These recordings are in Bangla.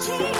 change.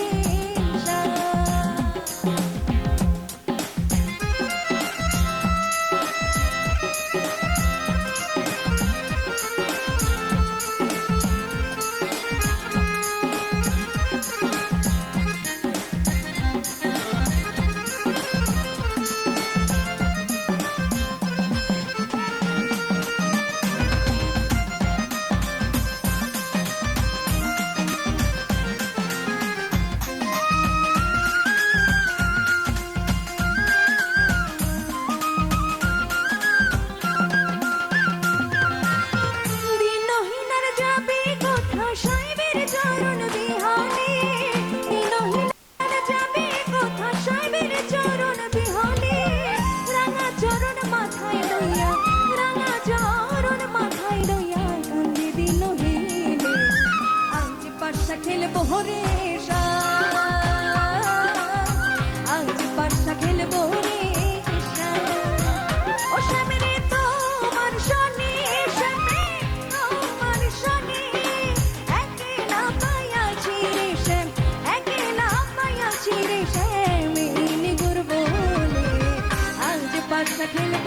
ভরে আজ পাঠা খেলব রে ও সামনে তোমার শনি, সামনে তোমার শনি। একে না পায়া ছিড়ে শ্যাম একে না পায়া ছিড়ে শ্যাম ইনি গুরবো আজ পাঠা খেলব